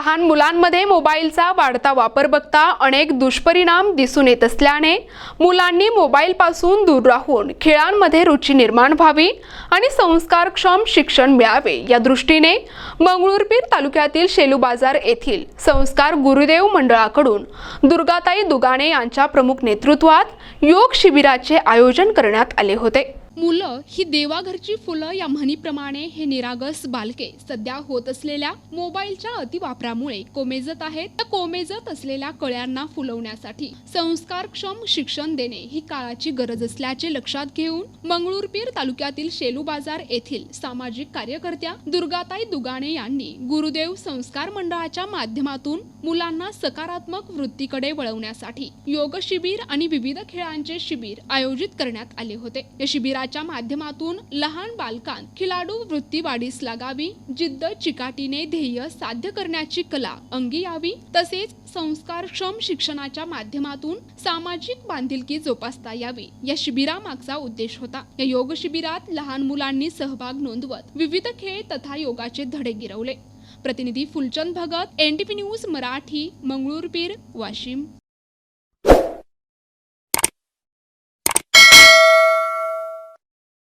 लहान मुलांमध्ये मोबाईलचा वाढता वापर बघता अनेक दुष्परिणाम दिसून येत असल्याने मुलांनी मोबाईलपासून दूर राहून खेळांमध्ये रुची निर्माण व्हावी आणि संस्कारक्षम शिक्षण मिळावे. या दृष्टीने मंगळूरपीर तालुक्यातील शेलू बाजार येथील संस्कार गुरुदेव मंडळाकडून दुर्गाताई दुगाणे यांच्या प्रमुख नेतृत्वात योग शिबिराचे आयोजन करण्यात आले होते. मुलं ही देवाघरची फुलं या म्हणीप्रमाणे हे निरागस बालके सध्या होत असलेल्या मोबाईलच्या अतिवापरामुळे कोमेजत आहेत. त्या कोमेजत असलेल्या कळ्यांना फुलवण्यासाठी संस्कारक्षम शिक्षण देणे ही काळाची गरज असल्याचे लक्षात घेऊन मंगळूरपीर तालुक्यातील शेलू बाजार येथील सामाजिक कार्यकर्त्या दुर्गाताई दुगाणे यांनी गुरुदेव संस्कार मंडळाच्या माध्यमातून मुलांना सकारात्मक वृत्तीकडे वळवण्यासाठी योग शिबिर आणि विविध खेळांचे शिबिर आयोजित करण्यात आले होते. या खेळाच्या माध्यमातून लहान बालकांत खिलाडू वृत्ती वाढीस लागावी जिद्द चिकाटीने ध्येय साध्य करण्याची कला अंगी यावी तसेच संस्कारक्षम शिक्षणाच्या माध्यमातून सामाजिक बांधिलकी जोपासता यावी. या शिबिरामागचा उद्देश होता. या योग शिबिरात लहान मुलांनी सहभाग नोंदवत विविध खेळ तथा योगाचे धडे गिरवले. प्रतिनिधी फुलचंद भगत एनडीपी न्यूज मराठी मंगळूरपीर वाशिम.